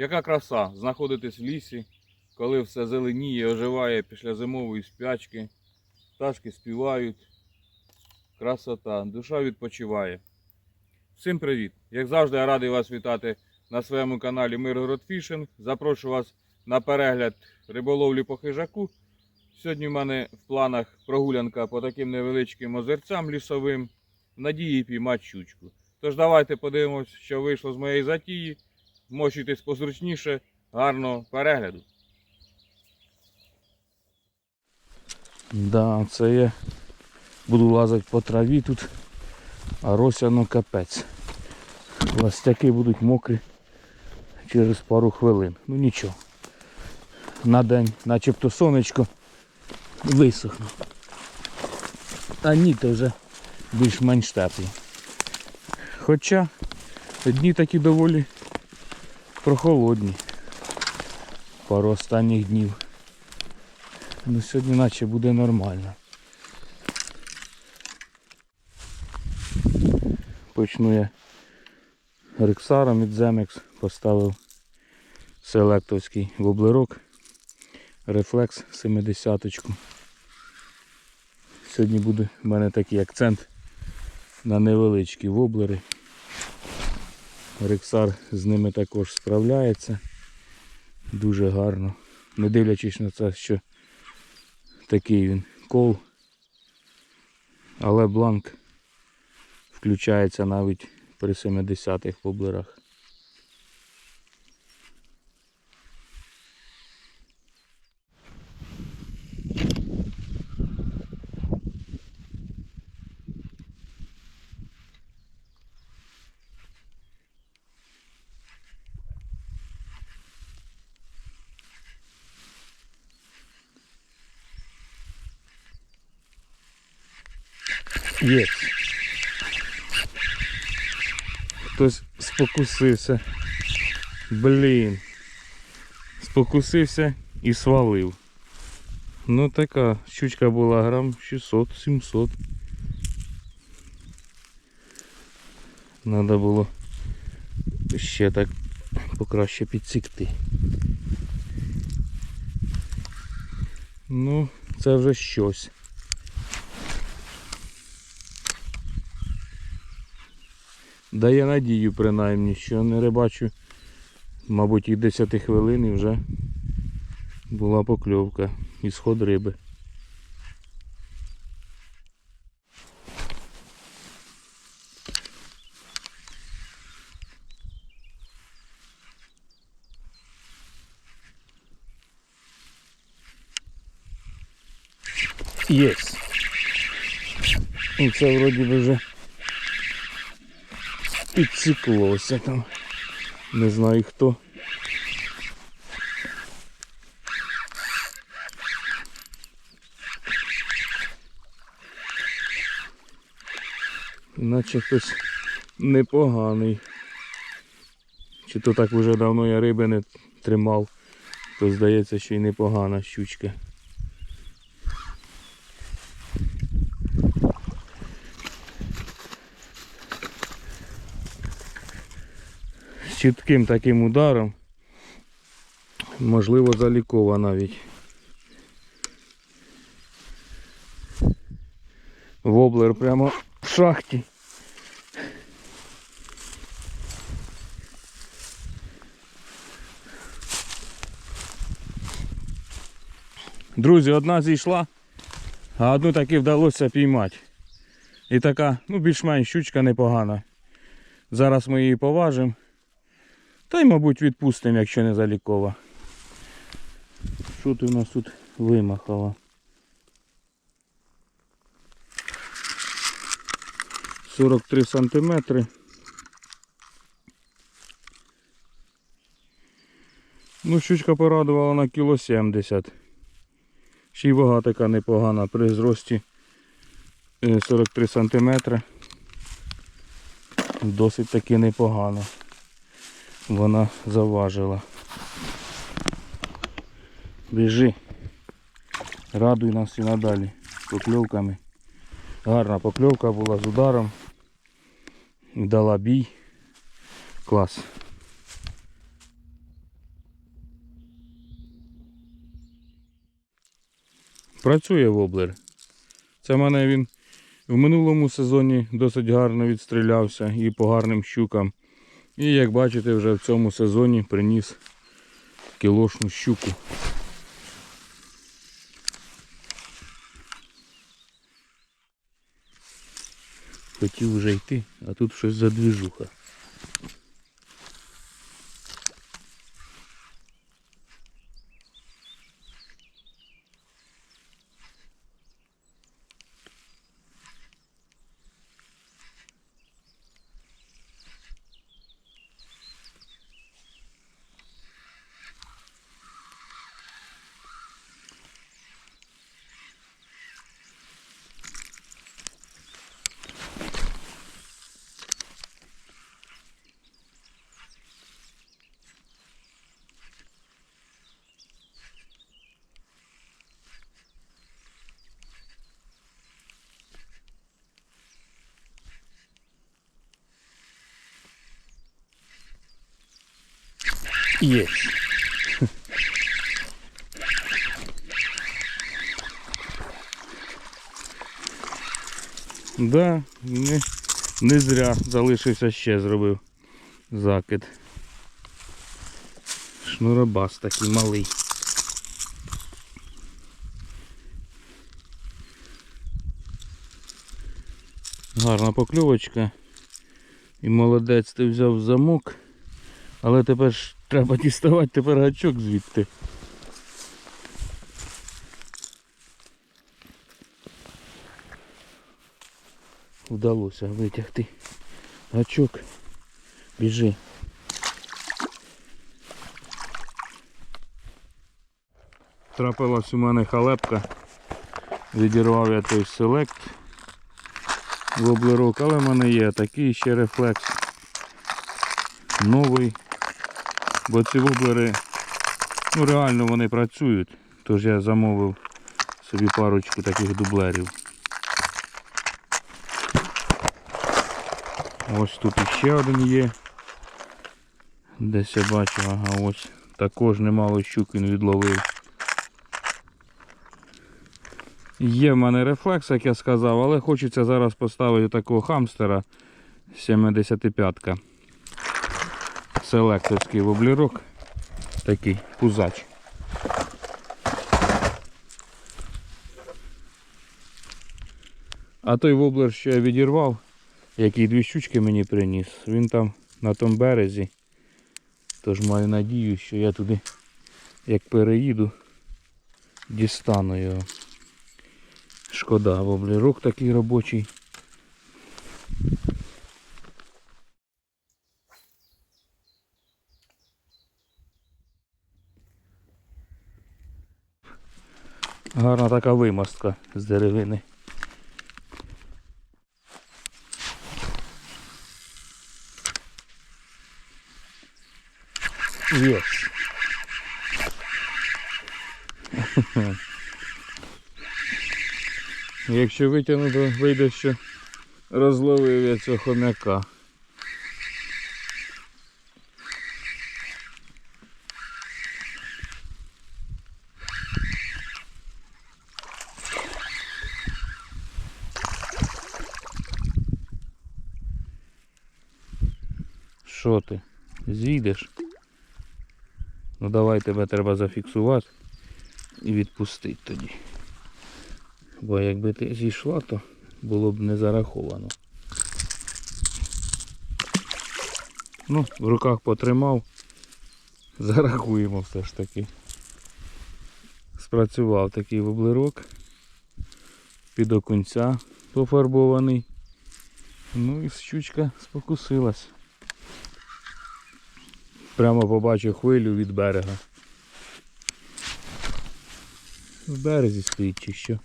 Яка краса знаходитись в лісі, коли все зеленіє, оживає після зимової спячки, пташки співають. Красота, душа відпочиває. Всім привіт! Як завжди, я радий вас вітати на своєму каналі Миргород Фішинг. Запрошую вас на перегляд риболовлі по хижаку. Сьогодні в мене в планах прогулянка по таким невеличким озерцям лісовим надії піймати щучку. Тож давайте подивимось, що вийшло з моєї затії. Вмощуйтесь позручніше, гарного перегляду. Да, це я буду лазити по траві тут, а росяно капець. Ластяки будуть мокрі через пару хвилин. Ну нічого. На день, начебто сонечко висохне. А ні, то вже більш-менш тепло. Хоча дні такі доволі прохолодні. Пару останніх днів. Ну сьогодні наче буде нормально. Почну я рексаром від Zemix поставив селектовський воблерок. Рефлекс 70 -очку. Сьогодні буде в мене такий акцент на невеличкі воблери. Рексар з ними також справляється дуже гарно. Не дивлячись на це, що такий він кол. Але бланк включається навіть при 70-х воблерах. Є. Хтось спокусився. Блін. Спокусився і свалив. Ну така щучка була грам 600-700. Надо було ще так покраще підсікти. Ну, це вже щось. Дає надію принаймні, що не рибачу, мабуть, і 10 хвилин і вже була покльовка і сход риби. Єс. І це вроді би вже підсіклося там. Не знаю хто. Наче хтось непоганий. Чи то так вже давно я риби не тримав, то здається, що й непогана щучка. Чітким таким ударом. Можливо залікова навіть. Воблер прямо в шахті. Друзі, одна зійшла, а одну таки вдалося піймати. І така, ну більш-менш щучка непогана. Зараз ми її поважимо. Та й, мабуть, відпустимо, якщо не залікова. Що ти у нас тут вимахало? Сорок три сантиметри. Ну, щучка порадувала на кіло 70. Ще й вага така непогана при зрості е, 43 сантиметри. Досить таки непогано вона заважила. Біжи. Радуй нас і надалі покльовками. Гарна покльовка була з ударом. Дала бій. Клас. Працює воблер. Це в мене він в минулому сезоні досить гарно відстрілявся і по гарним щукам. І як бачите, вже в цьому сезоні приніс кілошну щуку. Хотів вже йти, а тут щось за Есть. Да, не, не зря залишився ще зробив закид. Шнуробас такий малий. Гарна покльовочка. І молодець ти взяв замок. Але тепер ж треба діставати тепер гачок звідти. Вдалося витягти гачок. Біжи. Трапилась у мене халепка. Відірвав я той селект воблерок, але в мене є такий ще рефлекс. Новий. Бо ці воблери, ну реально вони працюють. Тож я замовив собі парочку таких дублерів. Ось тут іще один є. Десь я бачу, ага, ось також немало щук він відловив. Є в мене рефлекс, як я сказав, але хочеться зараз поставити такого хамстера 75-ка. Селекторський воблерок. Такий пузач. А той воблер, що я відірвав, який дві щучки мені приніс, він там на тому березі. Тож маю надію, що я туди, як переїду, дістану його. Шкода, воблерок такий робочий. Гарна така вимостка з деревини. Є. Якщо витягну, то вийде, що розловив я цього хомяка. Що ти? Зійдеш? Ну давай тебе треба зафіксувати і відпустити тоді. Бо якби ти зійшла, то було б не зараховано. Ну, в руках потримав. Зарахуємо все ж таки. Спрацював такий воблерок. Під окунця пофарбований. Ну і щучка спокусилась. Прямо побачив хвилю від берега. В березі стоїть чи що.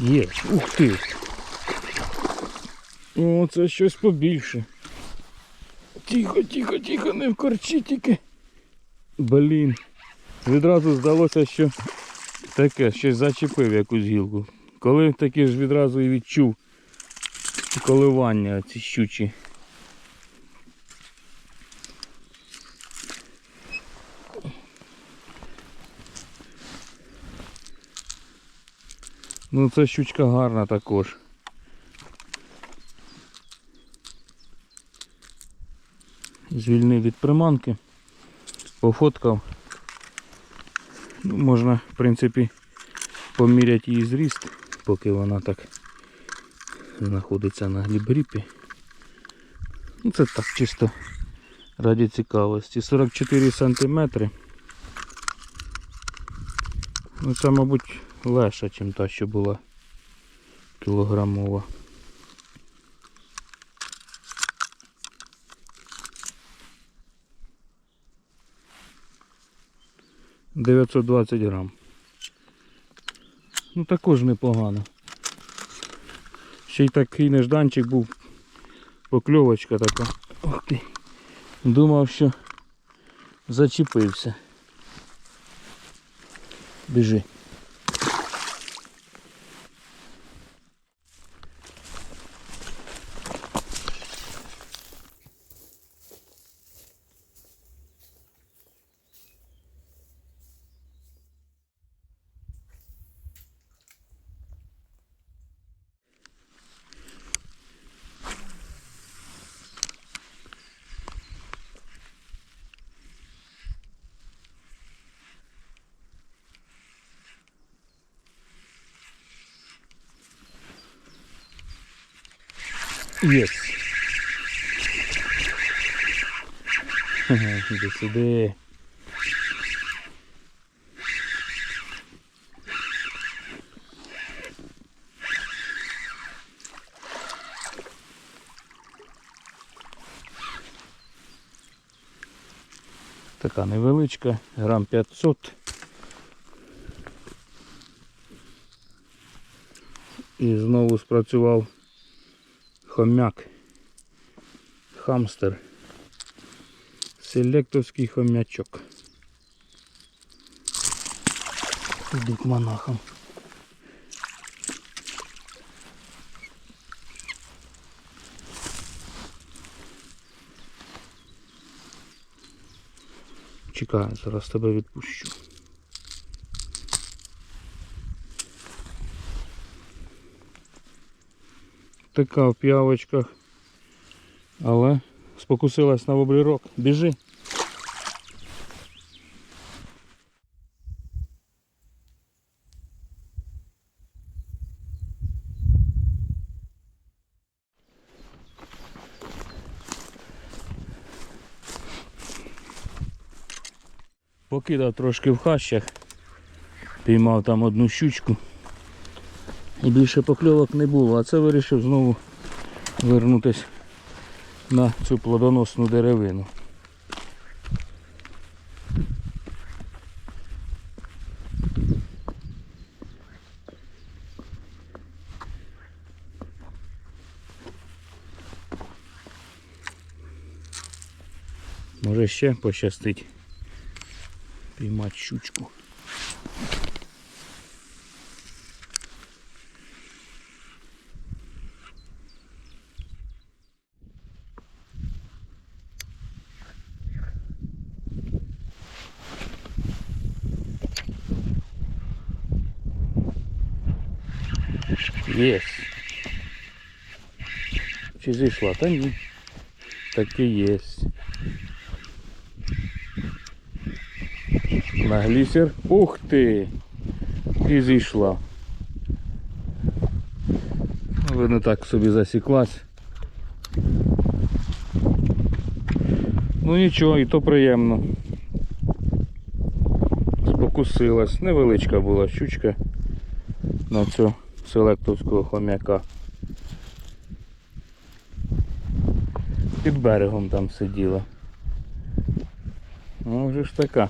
Є, ух ти. О, це щось побільше. Тихо, тихо, тихо, не вкорчи тільки. Блін. Відразу здалося, що таке, щось зачепив якусь гілку. Коли таки ж відразу і відчув коливання ці щучі. Ну це щучка гарна також. Звільнив від приманки, пофоткав. Ну, можна, в принципі, поміряти її зріст, поки вона так знаходиться на глібріпі. Ну, це так чисто раді цікавості. 44 сантиметри. Ну це, мабуть, леша, ніж та, що була кілограмова. Дев'ятсот двадцять грам. Ну також непогано. Ще й такий нежданчик був. Покльовочка така. Ох ти. Думав, що зачепився. Біжи. Єс. Ага, Іди сюди. Така невеличка, грам 500. І знову спрацював хомяк. Хамстер. Селектовський хомячок. Іду к монахам. Чекаю, зараз тебе відпущу. Така в п'явочках. Але спокусилась на воблерок. Біжи. Покидав трошки в хащах. Піймав там одну щучку. І більше покльовок не було, а це вирішив знову вернутися на цю плодоносну деревину. Може ще пощастить піймати щучку. Чи зійшла? Та ні. Так і єсть. На глісер. Ух ти! І зійшла. Видно так собі засіклась. Ну нічого, і то приємно. Спокусилась. Невеличка була щучка на цього селектовського хомяка. Під берегом там сиділа. Ну вже ж така.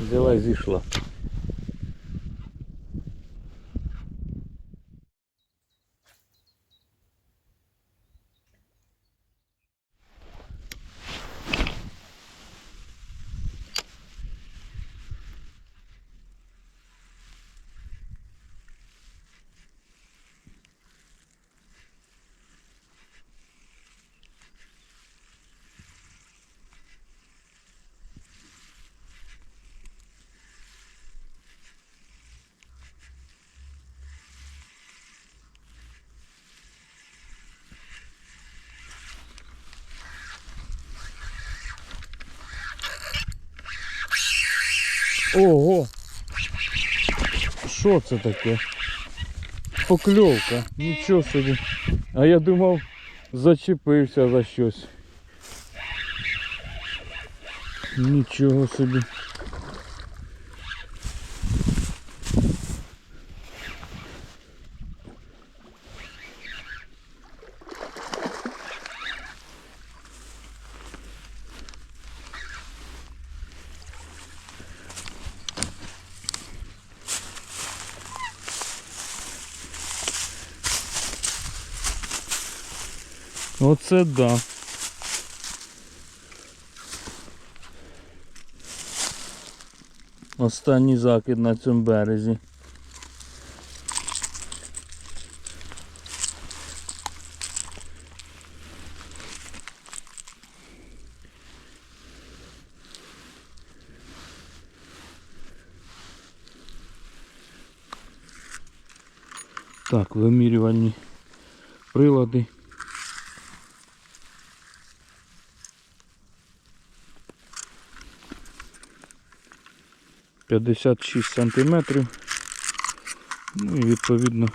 Взяла і зійшла. Ого! Що це таке? Покльовка, нічого собі. А я думав, зачепився за щось. Нічого собі. Оце да. Останній закид на цьому березі. Так, вимірювальні прилади. П'ятдесят шість сантиметрів. Ну і відповідно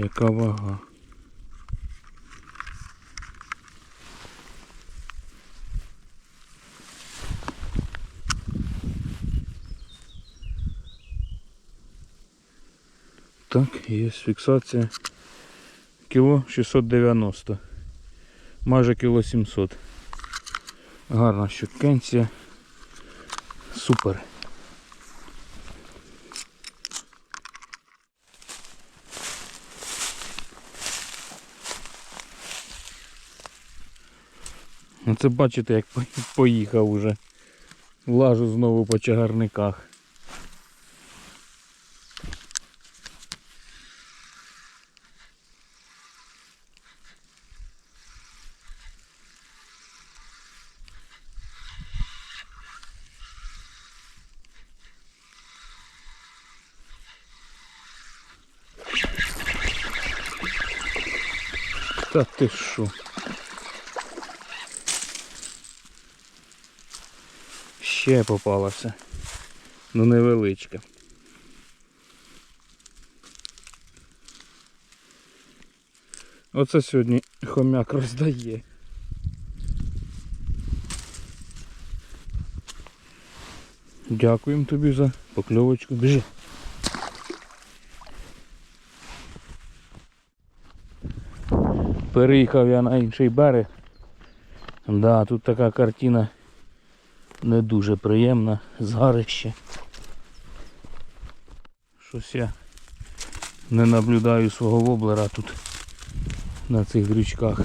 яка вага. Так, є фіксація. Кіло 690. Майже кіло 700. Гарна щукенція. Супер. Ну це бачите, як поїхав уже. Влажу знову по чагарниках. Та ти що? Ще попалася. Ну невеличка. Оце сьогодні хомяк роздає. Дякуємо тобі за покльовочку. Біжи. Переїхав я на інший берег. Да, тут така картина не дуже приємна, згарище. Щось я не наблюдаю свого воблера тут на цих дрючках.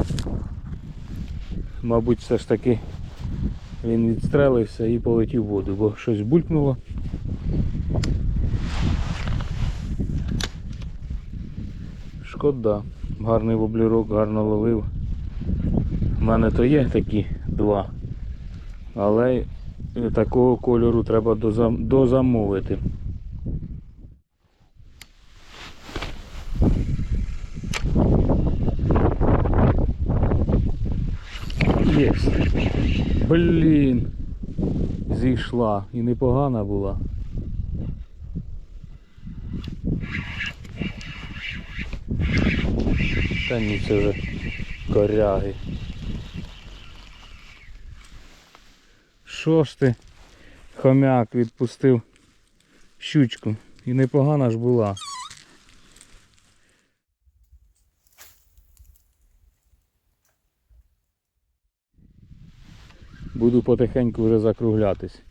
Мабуть, все ж таки він відстрелився і полетів в воду, бо щось булькнуло. Шкода, гарний воблерок, гарно ловив. У мене то є такі два. Але такого кольору треба дозам- дозамовити. Єс. Блін. Зійшла. І непогана була. Та ні, це вже коряги. Що ж ти, хомяк відпустив щучку. І непогана ж була. Буду потихеньку вже закруглятись.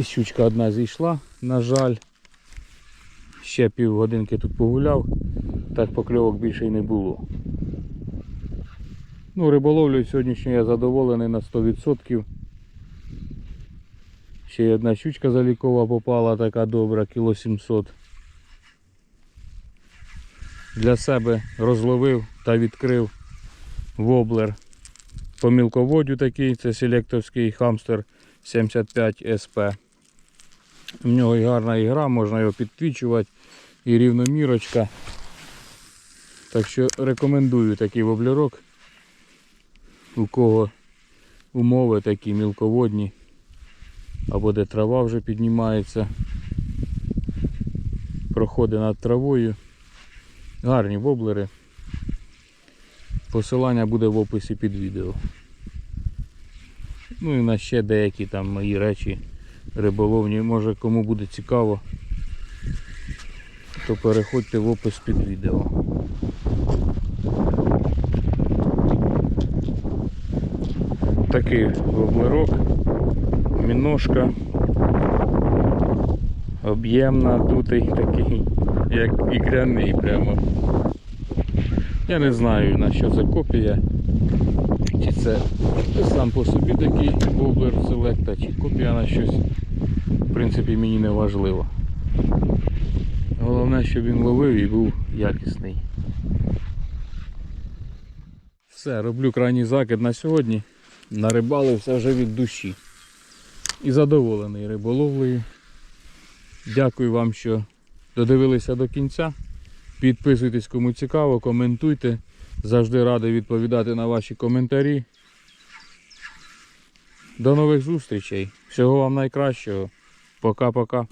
Щучка одна зійшла, на жаль. Ще півгодинки тут погуляв, так покльовок більше й не було. Ну, риболовлею сьогоднішньою я задоволений на 100%. Ще й одна щучка залікова попала, така добра, кіло 700. Для себе розловив та відкрив воблер. По мілководдю такий, це селекторський хамстер 75 СП. У нього і гарна ігра, можна його підтвічувати, і рівномірочка. Так що рекомендую такий воблерок. У кого умови такі мілководні. Або де трава вже піднімається. Проходить над травою. Гарні воблери. Посилання буде в описі під відео. Ну і на ще деякі там мої речі риболовні. Може кому буде цікаво, то переходьте в опис під відео. Такий воблерок, міношка. Об'ємна тут такий, як ікряний прямо. Я не знаю на що це копія. Чи це сам по собі такий воблер селекта, чи копія на щось. В принципі мені не важливо. Головне, щоб він ловив і був якісний. Все, роблю крайній закид на сьогодні. Нарибалився вже від душі. І задоволений риболовлею. Дякую вам, що додивилися до кінця. Підписуйтесь, кому цікаво, коментуйте. Завжди радий відповідати на ваші коментарі. До нових зустрічей. Всього вам найкращого. Пока-пока.